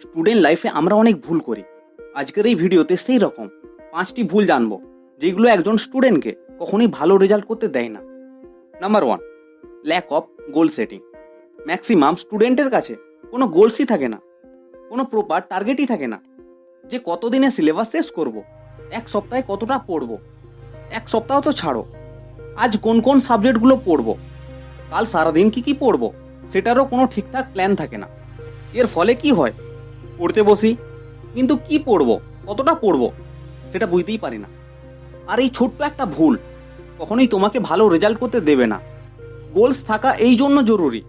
Student লাইফে আমরা অনেক ভুল করি। আজকের এই ভিডিওতে সেই রকম। পাঁচটি ভুল জানব, যেগুলো একজন স্টুডেন্টকে কখনোই ভালো রেজাল্ট করতে দেয় না। Number one lack of goal setting maximum স্টুডেন্টের কাছে কোনো গোলসই থাকে না। কোনো প্রপার টার্গেটই থাকে না। যে কতদিনে সিলেবাস শেষ করব, এক সপ্তাহে কতটা পড়ব, এক সপ্তাহ তো ছাড়ো। আজ কোন কোন সাবজেক্টগুলো পড়ব, কাল সারাদিন কি কি পড়ব, সেটারও কোনো ঠিকঠাক প্ল্যান থাকে না। এর ফলে কি হয়? পড়তে বসি। কিন্তু কি পড়ব? কতটা পড়ব? সেটা বুঝতেই পারি না। আর এই ছোট্ট একটা ভুল কখনোই তোমাকে ভালো রেজাল্ট করতে দেবে না। গোলস থাকা এই জন্য জরুরি।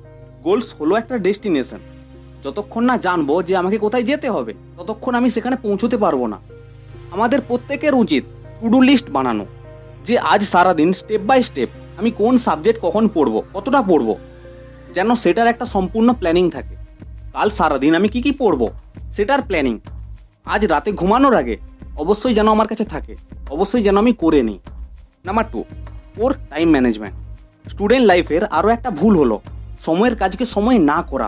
গোলস হলো একটা ডেস্টিনেশন যতক্ষণ না জানব যে আমাকে কোথায় যেতে হবে, ততক্ষণ আমি সেখানে পৌঁছতে পারব না। আমাদের প্রত্যেকের উচিত টু ডু লিস্ট বানানো, যে আজ সারাদিন স্টেপ বাই স্টেপ আমি কোন সাবজেক্ট কখন পড়ব, কতটা পড়ব, যেন সেটার একটা সম্পূর্ণ প্ল্যানিং থাকে। কাল সারাদিন আমি কি কি পড়ব? সেটার প্ল্যানিং আজ রাতে ঘুমানোর আগে অবশ্যই যেন আমার কাছে থাকে, অবশ্যই যেন আমি করে নিই। নাম্বার টু ওর টাইম ম্যানেজমেন্ট স্টুডেন্ট লাইফের আরও একটা ভুল হলো। সময়ের কাজকে সময় না করা।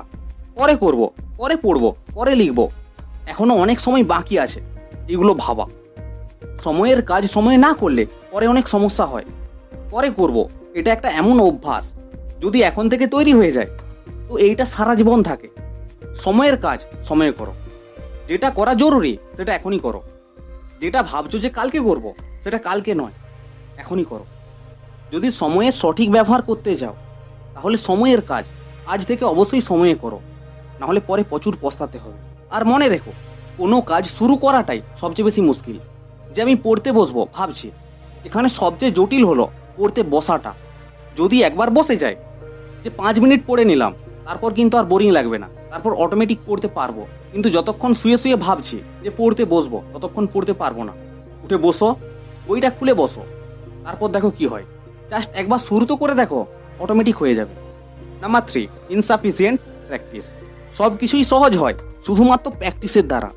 পরে করব, পরে পড়ব, পরে লিখব। এখনও অনেক সময় বাকি আছে, এগুলো ভাবা। সময়ের কাজ সময়ে না করলে পরে অনেক সমস্যা হয়। পরে করব, এটা একটা এমন অভ্যাস, যদি এখন থেকে তৈরি হয়ে যায়, তো এইটা সারা জীবন থাকে। সময়ের কাজ, সময়ে করো। যেটা করা জরুরি, সেটা এখনই করো। যেটা ভাবছ যে কালকে করব, সেটা কালকে নয়, এখনই করো। যদি সময়ের সঠিক ব্যবহার করতে যাও, তাহলে সময়ের কাজ আজ থেকে অবশ্যই সময়ে করো, নাহলে পরে প্রচুর পস্তাতে হবে। আর মনে রেখো, কোনো কাজ শুরু করাটাই সবচেয়ে বেশি মুশকিল। যে আমি পড়তে বসবো, ভাবছি, এখানে সবচেয়ে জটিল হলো পড়তে বসাটা। যদি একবার বসে যায়, যে পাঁচ মিনিট পড়ে নিলাম তারপর কিন্তু আর বোরিং লাগবে না। তারপর অটোমেটিক পড়তে পারব। কিন্তু যতক্ষণ শুয়ে শুয়ে ভাবছি যে পড়তে বসবো, ততক্ষণ পড়তে পারব না। উঠে বসো, বইটা খুলে বসো। তারপর দেখো কি হয়। জাস্ট একবার শুরু তো করে দেখো অটোমেটিক হয়ে যাবে। নাম্বার থ্রি ইনসাফিসিয়েন্ট প্র্যাকটিস সব কিছুই সহজ হয়, শুধুমাত্র প্র্যাকটিসের দ্বারা।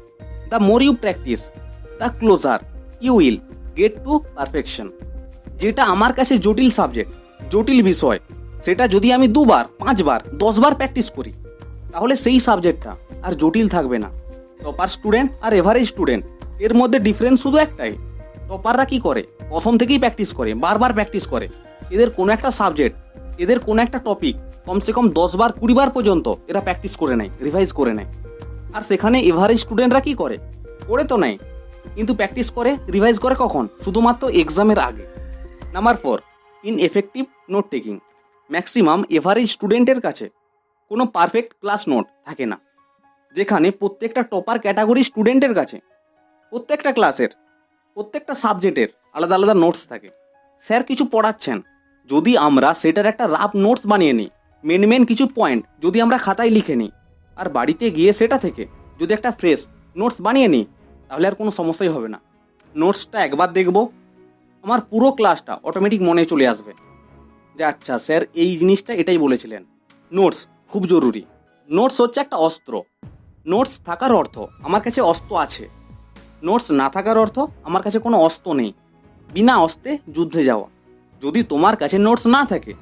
The more you practice the closer you will get to perfection যেটা আমার কাছে জটিল সাবজেক্ট জটিল বিষয় সেটা যদি আমি দুবার, পাঁচবার, দশবার প্র্যাকটিস করি, তাহলে সেই সাবজেক্টটা আর জটিল থাকবে না। টপার স্টুডেন্ট আর এভারেজ স্টুডেন্ট এর মধ্যে ডিফারেন্স শুধু একটাই। টপাররা কি করে? প্রথম থেকেই প্র্যাকটিস করে, বারবার প্র্যাকটিস করে। এদের কোনো একটা সাবজেক্ট এদের কোনো একটা টপিক কমসে কম দশ বার কুড়ি বার পর্যন্ত এরা প্র্যাকটিস করে নেয় রিভাইজ করে নেয়। আর সেখানে এভারেজ স্টুডেন্টরা কি করে? পড়ে তো নেয়, কিন্তু প্র্যাকটিস করে রিভাইজ করে কখন? শুধুমাত্র এক্সামের আগে। Number four in effective note taking maximum average স্টুডেন্টের কাছে কোনো পারফেক্ট ক্লাস নোট থাকে না। যেখানে প্রত্যেকটা টপার ক্যাটাগরি স্টুডেন্টের কাছে, প্রত্যেকটা ক্লাসের, প্রত্যেকটা সাবজেক্টের আলাদা আলাদা নোটস থাকে। স্যার কিছু পড়াচ্ছেন, যদি আমরা সেটার একটা রাফ নোটস বানিয়ে নিই, মেন মেন কিছু পয়েন্ট যদি আমরা খাতায় লিখে নিই, আর বাড়িতে গিয়ে সেটা থেকে যদি একটা ফ্রেশ নোটস বানিয়ে নিই, তাহলে আর কোনো সমস্যাই হবে না। নোটসটা একবার দেখব, আমার পুরো ক্লাসটা অটোমেটিক মনে চলে আসবে। যে আচ্ছা স্যার, এই জিনিসটা এটাই বলেছিলেন। নোটস খুব জরুরি। নোটস হচ্ছে একটা অস্ত্র। নোটস থাকার অর্থ আমার কাছে অস্ত্র আছে। নোটস না থাকার অর্থ আমার কাছে কোনো অস্ত্র নেই। বিনা অস্ত্রে যুদ্ধে যাওয়া। যদি তোমার কাছে নোটস না থাকে,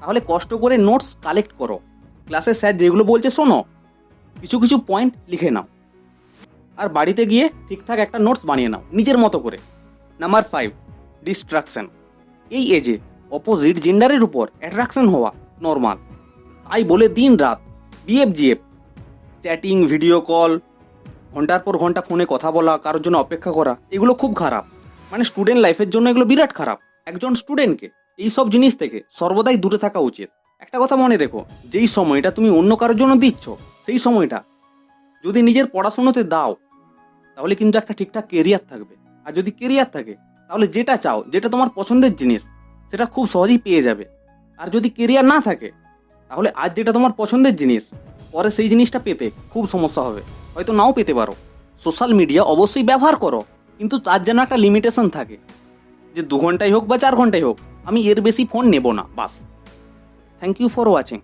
তাহলে কষ্ট করে নোটস কালেক্ট করো। ক্লাসে স্যার যেগুলো বলছে শোনো। কিছু কিছু পয়েন্ট লিখে নাও। আর বাড়িতে গিয়ে ঠিকঠাক একটা নোটস বানিয়ে নাও, নিজের মতো করে। নাম্বার ফাইভ ডিস্ট্রাকশন এই এজে অপোজিট জেন্ডারের উপর অ্যাট্রাকশন হওয়া নর্মাল। তাই বলে দিন রাত BF GF chatting, video call, ঘণ্টার পর ঘণ্টা ফোনে কথা বলা, কারোর জন্য অপেক্ষা করা, এগুলো খুব খারাপ। মানে স্টুডেন্ট লাইফের জন্য এগুলো বিরাট খারাপ। একজন স্টুডেন্টকে এই সব জিনিস থেকে সর্বদাই দূরে থাকা উচিত। একটা কথা মনে রেখো, যেই সময়টা তুমি অন্য কারোর জন্য দিচ্ছ, সেই সময়টা যদি নিজের পড়াশোনাতে দাও, তাহলে কিন্তু একটা ঠিকঠাক কেরিয়ার থাকবে। আর যদি কেরিয়ার থাকে, তাহলে যেটা চাও, যেটা তোমার পছন্দের জিনিস সেটা খুব সহজেই পেয়ে যাবে। আর যদি কেরিয়ার না থাকে, তাহলে আজ যেটা তোমার পছন্দের জিনিস, পরে সেই জিনিসটা পেতে খুব সমস্যা হবে। হয়তো নাও পেতে পারো। সোশ্যাল মিডিয়া অবশ্যই ব্যবহার করো, কিন্তু তার যেন একটা লিমিটেশন থাকে। যে দু ঘন্টাই হোক বা চার ঘন্টাই হোক, আমি এর বেশি ফোন নেব না, বাস। Thank you for watching